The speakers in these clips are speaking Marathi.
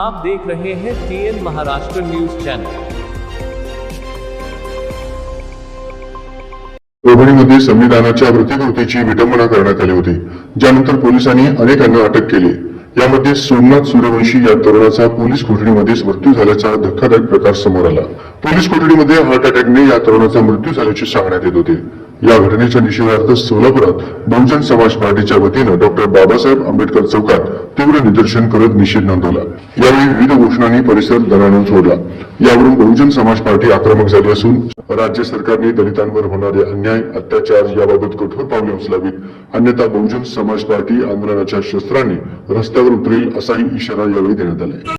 आप देख रहे हैं टीएन महाराष्ट्र न्यूज चैनल परभणीमध्ये संविधानाच्या प्रतिकृतीची विटंबना करण्यात आली होती. ज्यानंतर पोलिसांनी अनेकांना अटक केली. यामध्ये सोमनाथ सूर्यवंशी या तरुणाचा पोलीस कोठडीमध्येच मृत्यू झाल्याचा धक्कादायक प्रकार समोर आला. पोलीस कोठडीमध्ये हार्ट अटॅकने या तरुणाचा मृत्यू झाल्याचे सांगण्यात येत होते. या घटनेच्या निषेधार्थ सोलापुरात बहुजन समाज पार्टीच्या वतीनं डॉक्टर बाबासाहेब आंबेडकर चौकात तीव्र निदर्शन करत निषेध नोंदवला. यावेळी विविध घोषणांनी परिसर दणाणून सोडला. यावरून बहुजन समाज पार्टी आक्रमक झाली असून राज्य सरकारने दलितांवर होणारे अन्याय अत्याचार याबाबत कठोर पावले उचलावीत. अन्यथा बहुजन समाज पार्टी आंदोलनाच्या शस्त्रांनी रस्त्यावर उतरेल असाही इशारा यावेळी देण्यात आला.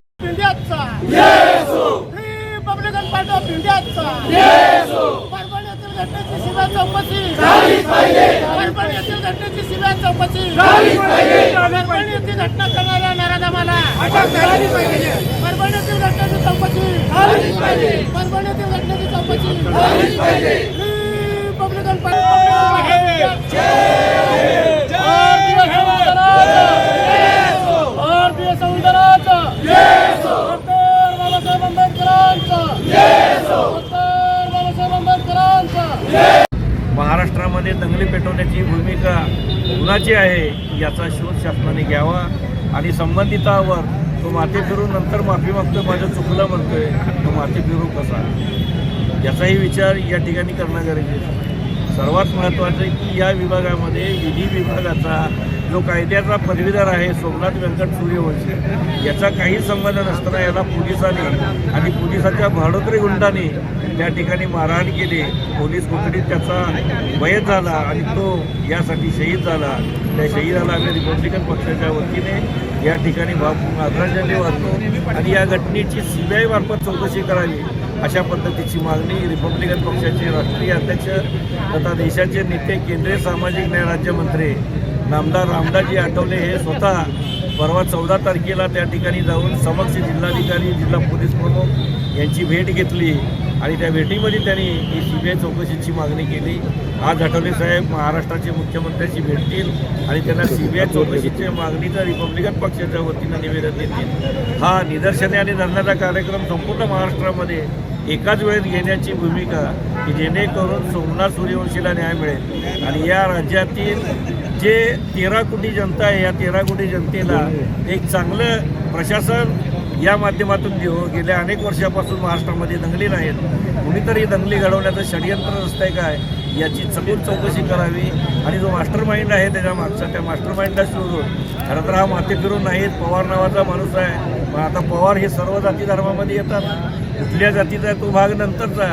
परभणी येथील घटनेची सीबीआय चौकशी. परभणी येथील घटनेची सीबीआय चौकशी परभणी येथील घटना करणाऱ्या नराधमाला परभणी येथील घटनेची चौकशी. परभणी येथील घटनेची चौकशी. रिपब्लिकन पार्टी भारतीय संविधानाचा डॉक्टर बाबासाहेब आंबेडकरांचा डॉक्टर बाबासाहेब आंबेडकरांचा महाराष्ट्रामध्ये दंगली पेटवण्याची भूमिका कोणाची आहे याचा शोध शासनाने घ्यावा आणि संबंधितावर तो माथे फिरून नंतर माफी मागतो माझं चुकलं म्हणतोय तो माथे फिरू कसा? याचाही विचार या ठिकाणी करणं गरजेचं सर्वात महत्त्वाचं आहे की या विभागामध्ये विधी विभागाचा जो कायद्याचा पदवीधर आहे सोमनाथ व्यंकट सूर्यवंशी याचा काही संबंध नसताना याला पोलिसांनी आणि पोलिसाच्या भाडोत्री गुंडांनी त्या ठिकाणी मारहाण केली. पोलीस कोठडीत त्याचा वयत झाला आणि तो यासाठी शहीद झाला. त्या शहीदाला आम्ही रिपब्लिकन पक्षाच्या वतीने या ठिकाणी भावपूर्ण आदरांजली वाहतो आणि या घटनेची सी बी आय मार्फत चौकशी करावी अशा पद्धतीची मागणी रिपब्लिकन पक्षाचे राष्ट्रीय अध्यक्ष तथा देशाचे नेते केंद्रीय सामाजिक न्याय राज्यमंत्री नामदार रामदासजी आठवले हे स्वतः परवा चौदा तारखेला त्या ठिकाणी जाऊन समक्ष जिल्हाधिकारी जिल्हा पोलीस प्रमुख यांची भेट घेतली आणि त्या भेटीमध्ये त्यांनी ही सी बी आय चौकशीची मागणी केली. आज आठवले साहेब महाराष्ट्राचे मुख्यमंत्र्यांशी भेटतील आणि त्यांना सी बी आय चौकशीच्या मागणीचं रिपब्लिकन पक्षाच्या वतीनं निवेदन देतील. हा निदर्शने आणि धरण्याचा कार्यक्रम संपूर्ण महाराष्ट्रामध्ये एकाच वेळेत घेण्याची भूमिका की जेणेकरून सोमनाथ सूर्यवंशीला न्याय मिळेल. आणि या राज्यातील जे तेरा कोटी जनता आहे या तेरा कोटी जनतेला एक चांगलं प्रशासन या माध्यमातून देऊ. गेल्या अनेक वर्षापासून महाराष्ट्रामध्ये दंगली नाहीत कुणीतरी दंगली घडवण्याचं षडयंत्र आहे काय याची चमून चौकशी करावी. आणि जो मास्टर माइंड आहे त्याच्या मागचा त्या मास्टर माइंडला शोधून खरं तर हा माथे फिरून नाहीत पवार नावाचा माणूस आहे. पण आता पवार हे सर्व जाती धर्मामध्ये येतात. कुठल्या जातीचा आहे तो भाग नंतरचा.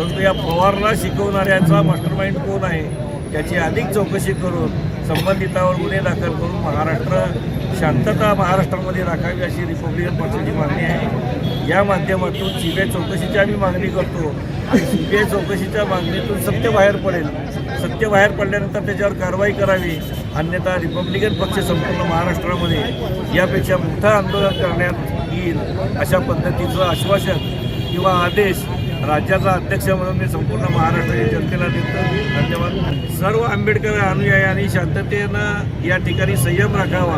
परंतु या पवारला शिकवणाऱ्याचा मास्टर माइंड कोण आहे त्याची अधिक चौकशी करून संबंधितावर गुन्हे दाखल करून महाराष्ट्र शांतता महाराष्ट्रामध्ये राखावी अशी रिपब्लिकन पक्षाची मागणी आहे. या माध्यमातून सी बी आय चौकशीची आम्ही मागणी करतो आणि सी बी आय चौकशीच्या मागणीतून सत्य बाहेर पडेल. सत्य बाहेर पडल्यानंतर त्याच्यावर कारवाई करावी. अन्यथा रिपब्लिकन पक्ष संपूर्ण महाराष्ट्रामध्ये यापेक्षा मोठं आंदोलन करण्यात येईल अशा पद्धतीचं आश्वासन किंवा आदेश राज्याचा अध्यक्ष म्हणून मी संपूर्ण महाराष्ट्राच्या जनतेला देतो. धन्यवाद. सर्व आंबेडकर अनुयायांनी शांततेनं या ठिकाणी संयम राखावा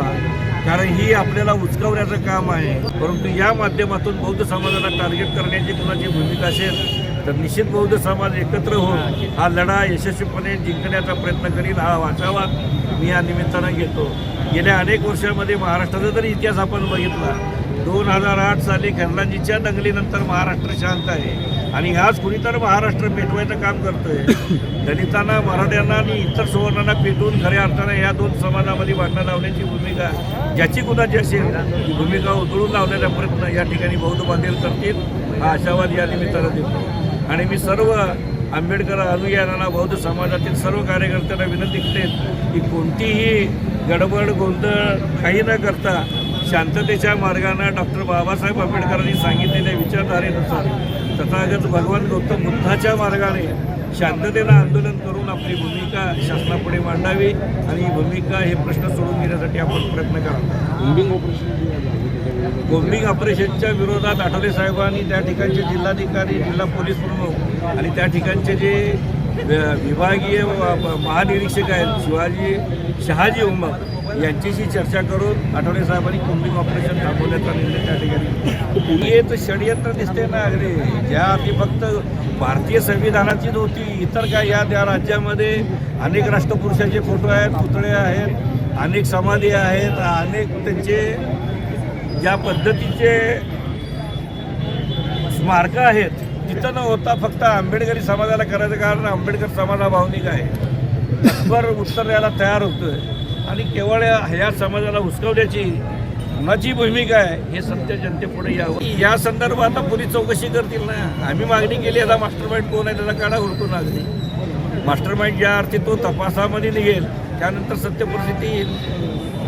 कारण ही आपल्याला उचकवण्याचं काम आहे. परंतु या माध्यमातून बौद्ध समाजाला टार्गेट करण्याची कुणाची भूमिका असेल तर निश्चित बौद्ध समाज एकत्र होऊन हा लढा यशस्वीपणे जिंकण्याचा प्रयत्न करील हा वाचावा मी या निमित्तानं घेतो. गेल्या अनेक वर्षामध्ये महाराष्ट्राचा जर इतिहास आपण बघितला. दोन हजार आठ साली खरलांजीच्या दंगलीनंतर महाराष्ट्र शांत आहे. आणि आज कुणीतर महाराष्ट्र पेटवायचं काम करतोय. दलितांना मराठ्यांना आणि इतर सुवर्णांना पेटवून खऱ्या अर्थानं या दोन समाजामध्ये वाटणं लावण्याची भूमिका ज्याची कुणाची असेल ती भूमिका उधळून लावण्याचा प्रयत्न या ठिकाणी बौद्ध बांधील करतील हा आशावाद या निमित्तानं देतो. आणि मी सर्व आंबेडकर अनुयायांना बौद्ध समाजातील सर्व कार्यकर्त्यांना विनंती करेन की कोणतीही गडबड गोंधळ काही न करता शांततेच्या मार्गानं डॉक्टर बाबासाहेब आंबेडकरांनी सांगितलेल्या विचारधारेनुसार तथागत भगवान गौतम बुद्धाच्या मार्गाने शांततेनं आंदोलन करून आपली भूमिका शासनापुढे मांडावी आणि ही भूमिका हे प्रश्न सोडून घेण्यासाठी आपण प्रयत्न करावा. कोम्बिंग ऑपरेशनच्या विरोधात आठवले साहेबांनी त्या ठिकाणचे जिल्हाधिकारी जिल्हा पोलीस प्रमुख आणि त्या ठिकाणचे जे विभागीय महानिरीक्षक आहेत शिवाजी शहाजी उमर यांच्याशी चर्चा करून आठवले साहेबांनी कुंभिंग ऑपरेशन थांबवण्याचा निर्णय त्या ठिकाणी हे तर षडयंत्र दिसते ना अगदी. ज्या आधी फक्त भारतीय संविधानाचीच होती इतर काय या त्या राज्यामध्ये अनेक राष्ट्रपुरुषाचे फोटो आहेत पुतळे आहेत अनेक समाधी आहेत अनेक त्यांचे ज्या पद्धतीचे स्मारकं आहेत तिथं न होता फक्त आंबेडकरी समाजाला करायचं कारण आंबेडकर समाज हा भावनिक आहे. तत्पर उत्तर द्यायला तयार होतोय. आणि केवळ ह्या समाजाला हुसकवण्याची कुणाची भूमिका आहे हे सत्य जनतेपुढे यावं. या संदर्भात पुरी पोलीस चौकशी करतील ना. आम्ही मागणी केली आता मास्टर माइंड कोण आहे त्याला काढा ना अगदी मास्टर माइंड ज्या अर्थी तो तपासामध्ये निघेल त्यानंतर सत्य परिस्थिती येईल.